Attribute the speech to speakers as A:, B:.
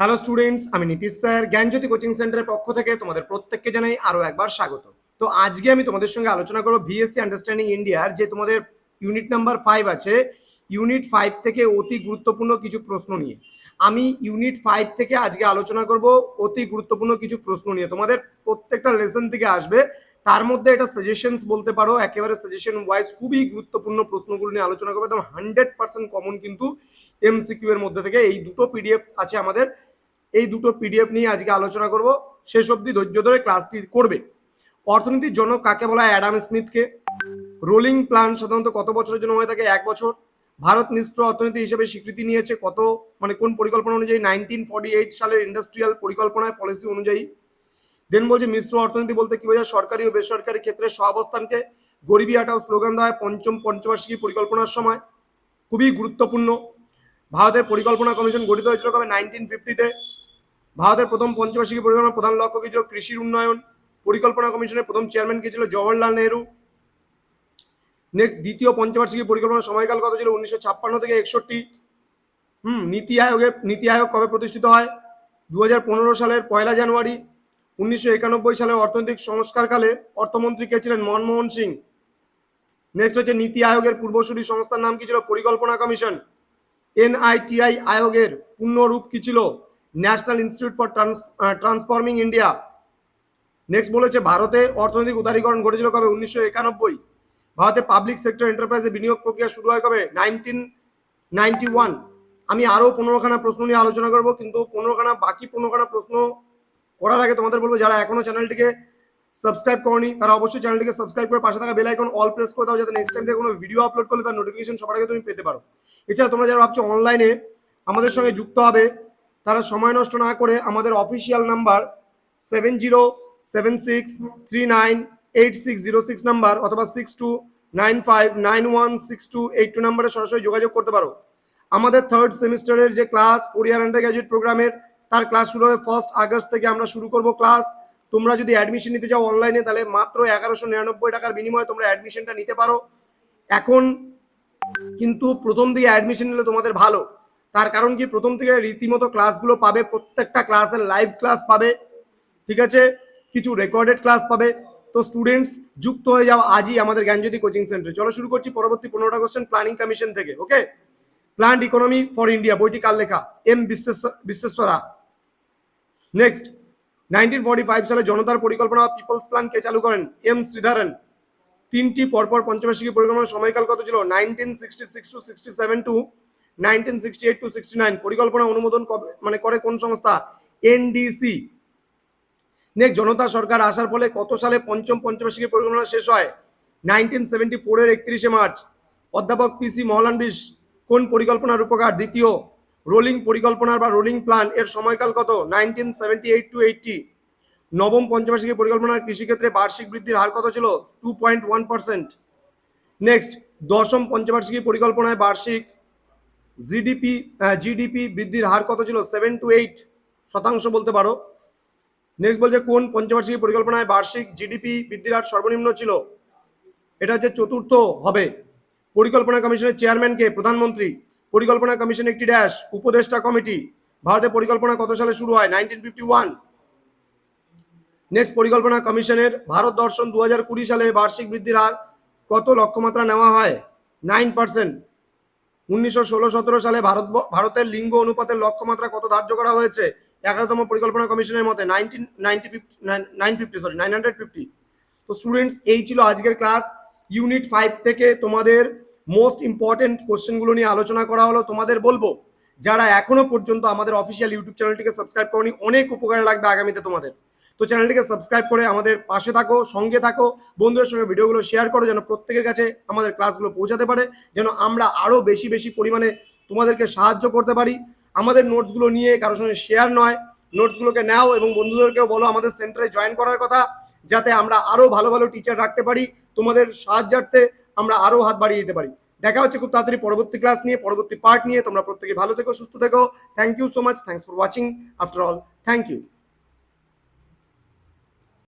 A: Hello students আমি Nitish sir, জ্ঞানজ্যোতি coaching সেন্টারের পক্ষ থেকে তোমাদের প্রত্যেককে জানাই আরও একবার স্বাগত। তো আজকে আমি তোমাদের সঙ্গে আলোচনা করব ভিএসসি আন্ডারস্ট্যান্ডিং ইন্ডিয়ার যে তোমাদের ইউনিট নাম্বার ফাইভ আছে ইউনিট ফাইভ থেকে অতি গুরুত্বপূর্ণ কিছু প্রশ্ন নিয়ে। আমি ইউনিট ফাইভ থেকে আজকে আলোচনা করব অতি গুরুত্বপূর্ণ কিছু প্রশ্ন নিয়ে। তোমাদের প্রত্যেকটা লেসন থেকে আসবে। তার মধ্যে এটা সাজেশনস বলতে পারো, একেবারে সাজেশন ওয়াইজ খুবই গুরুত্বপূর্ণ প্রশ্নগুলো নিয়ে আলোচনা করবে একদম হান্ড্রেড পার্সেন্ট কমন কিন্তু এমসিকিউ এর মধ্যে থেকে এই দুটো পিডিএফ আছে আমাদের। এই দুটো পিডিএফ নিয়ে আজকে আলোচনা করব। শেষ অবধি ধৈর্য ধরে ক্লাসটি করবে। অর্থনীতির জনক কাকে বলা হয় অ্যাডাম স্মিথকে? রোলিং প্ল্যান সাধারণত কত বছরের জন্য হয়ে থাকে? এক বছর। ভারত মিশ্র অর্থনীতি হিসেবে স্বীকৃতি নিয়েছে কত? মানে কোন পরিকল্পনা অনুযায়ী? নাইনটিন ফর্টি এইট সালের ইন্ডাস্ট্রিয়াল পরিকল্পনায় পলিসি অনুযায়ী। দেন বলছে, মিশ্র অর্থনীতি বলতে কি বোঝায়? সরকারি ও বেসরকারি ক্ষেত্রে সহাবস্থানকে গরিবী আটাও স্লোগান দেওয়া হয় পঞ্চম পঞ্চবার্ষিকী পরিকল্পনার সময়। খুবই গুরুত্বপূর্ণ। ভারতের পরিকল্পনা কমিশন গঠিত হয়েছিল কবে? নাইনটিন ফিফটিতে ভারতের প্রথম পঞ্চবার্ষিকী পরিকল্পনার প্রধান লক্ষ্য কি ছিল? কৃষির উন্নয়ন। পরিকল্পনা কমিশনের প্রথম চেয়ারম্যান কে ছিল? জওয়াহরলাল নেহরু। নেক্সট দ্বিতীয় পঞ্চবার্ষিকী পরিকল্পনার সময়কাল কত ছিল? উনিশশো ছাপ্পান্ন থেকে একষট্টি। হুম, নীতি আয়োগের নীতি আয়োগ কবে প্রতিষ্ঠিত হয়? দু হাজার পনেরো সালের পয়লা জানুয়ারি। উনিশশো সালের অর্থনৈতিক সংস্কারকালে অর্থমন্ত্রী কে ছিলেন মনমোহন সিং। নেক্সট হচ্ছে নীতি আয়োগের পূর্বসূরি সংস্থার নাম কি ছিল? পরিকল্পনা কমিশন। এনআইটিআই আয়োগের পূর্ণরূপ কি ছিল? National institute for transforming India. Next বলেছে, ভারতে অর্থনৈতিক উদারীকরণ ঘটেছিল কবে? উনিশশো একানব্বই। ভারতে পাবলিক সেক্টর এন্টারপ্রাইজে বিনিয়োগ প্রক্রিয়া শুরু হয় কবে? নাইনটিন নাইনটি ওয়ান আমি আরও পনেরোখানা প্রশ্ন নিয়ে আলোচনা করব, কিন্তু পনেরোখানা, বাকি পনেরোখানা প্রশ্ন করার আগে তোমাদের বলব, যারা এখনও চ্যানেলটিকে সাবস্ক্রাইব করনি, তারা অবশ্যই চ্যানেলটিকে সাবস্ক্রাইব করে পাশে থাকা বেল আইকন অল প্রেস করে দাও, যাতে নেক্সট টাইম থেকে কোনো ভিডিও আপলোড করলে তার নোটিফিকেশন সবার আগে তুমি পেতে পারো। এছাড়া তোমরা যারা ভাবছ অনলাইনে আমাদের সঙ্গে যুক্ত হবে, তারা সময় নষ্ট না করে আমাদের official number seven zero seven six three nine eight six zero six number অথবা six two nine five nine one six two eight two নাম্বারে সরাসরি যোগাযোগ করতে পারো। আমাদের থার্ড সেমিস্টারের যে class four year undergraduate প্রোগ্রামের তার ক্লাস শুরু হবে ফার্স্ট আগস্ট থেকে আমরা শুরু করব ক্লাস তোমরা যদি অ্যাডমিশন নিতে চাও অনলাইনে তাহলে মাত্র এগারোশো নিরানব্বই টাকার বিনিময়ে তোমরা অ্যাডমিশনটা নিতে পারো। এখন কিন্তু প্রথম দিকে অ্যাডমিশন নিলে তোমাদের ভালো। তার কারণ কি? প্রথম থেকে রীতিমতো ক্লাসগুলো পাবে, প্রত্যেকটা ক্লাসের লাইভ ক্লাস পাবে, ঠিক আছে? কিছু রেকর্ডেড ক্লাস পাবে। তো স্টুডেন্টস যুক্ত হয়ে যাও আজই আমাদের জ্ঞানজ্যোতি কোচিং সেন্টারে চলো শুরু করছি পরবর্তী পনেরোটা কোশ্চেন প্ল্যানিং কমিশন থেকে okay planned economy for India বইটি কার লেখা? এম বিশ্বেশ্বরা। নেক্সট নাইনটিন ফর্টি ফাইভ সালে জনতার পরিকল্পনা পিপলস প্ল্যান কে চালু করেন এম শ্রীধরন তিনটি পরপর পঞ্চবার্ষিকী পরিকল্পনার সময়কাল কত ছিল? Nineteen sixty six to sixty seven to nineteen sixty eight to sixty nine পরিকল্পনা অনুমোদন মানে করে কোন সংস্থা? এনডিসি নেক্সট জনতা সরকার আসার ফলে কত সালে পঞ্চম পঞ্চবার্ষিকী পরিকল্পনা শেষ হয়? নাইনটিন সেভেন্টি ফোরের একত্রিশে মার্চ। অধ্যাপক পিসি মহলানবিশ, কোন পরিকল্পনার রূপকার দ্বিতীয় রোলিং পরিকল্পনার বা রোলিং প্ল্যান এর সময়কাল কত? Nineteen seventy eight to eighty নবম পঞ্চবার্ষিকী পরিকল্পনার কৃষিক্ষেত্রে বার্ষিক বৃদ্ধির হার কত ছিল? Two point one percent next দশম পঞ্চবার্ষিকী পরিকল্পনায় বার্ষিক জিডিপি জিডিপি বৃদ্ধির হার কত ছিল? সেভেন টু এইট শতাংশ বলতে পারো। নেক্সট বলছে, কোন পঞ্চবার্ষিকী পরিকল্পনায় বার্ষিক জিডিপি বৃদ্ধির হার সর্বনিম্ন ছিল? এটা হচ্ছে চতুর্থ হবে। পরিকল্পনা কমিশনের চেয়ারম্যানকে প্রধানমন্ত্রী। পরিকল্পনা কমিশন একটি ড্যাশ, উপদেষ্টা কমিটি। ভারতের পরিকল্পনা কত সালে শুরু হয়? Nineteen fifty one. নেক্সট পরিকল্পনা কমিশনের ভারত দর্শন দু হাজার কুড়ি সালে বার্ষিক বৃদ্ধির হার কত লক্ষ্যমাত্রা নেওয়া হয়? Nine percent. উনিশশো ষোলো সতেরো সালে ভারত ভারতের লিঙ্গ অনুপাতের লক্ষ্যমাত্রা কত ধার্য করা হয়েছে? এগারোতম পরিকল্পনা কমিশনের মতে nineteen ninety fifty nine fifty sorry nine hundred fifty. তো স্টুডেন্টস এই ছিল আজকের ক্লাস ইউনিট ফাইভ থেকে তোমাদের মোস্ট ইম্পর্টেন্ট কোশ্চেনগুলো নিয়ে আলোচনা করা হলো, তোমাদের বলব, যারা এখনও পর্যন্ত আমাদের অফিসিয়াল ইউটিউব চ্যানেলটিকে সাবস্ক্রাইব করনি, অনেক উপকার লাগবে আগামীতে তোমাদের। তো চ্যানেলটিকে সাবস্ক্রাইব করে আমাদের পাশে থাকো, সঙ্গে থাকো, বন্ধুদের সঙ্গে ভিডিওগুলো শেয়ার করো, যেন প্রত্যেকের কাছে আমাদের ক্লাসগুলো পৌঁছাতে পারে, যেন আমরা আরও বেশি বেশি পরিমাণে তোমাদেরকে সাহায্য করতে পারি। আমাদের নোটসগুলো নিয়ে কারোর সঙ্গে শেয়ার নয় নোটসগুলোকে নাও এবং বন্ধুদেরকেও বলো, আমাদের সেন্টারে জয়েন করার কথা, যাতে আমরা আরও ভালো ভালো টিচার রাখতে পারি, তোমাদের সাহায্যার্থে আমরা আরও হাত বাড়িয়ে দিতে পারি। দেখা হচ্ছে খুব তাড়াতাড়ি পরবর্তী ক্লাস নিয়ে, পরবর্তী পার্ট নিয়ে। তোমরা প্রত্যেকে ভালো থেকো, সুস্থ থেকো। Thank you so much thanks for watching after all thank you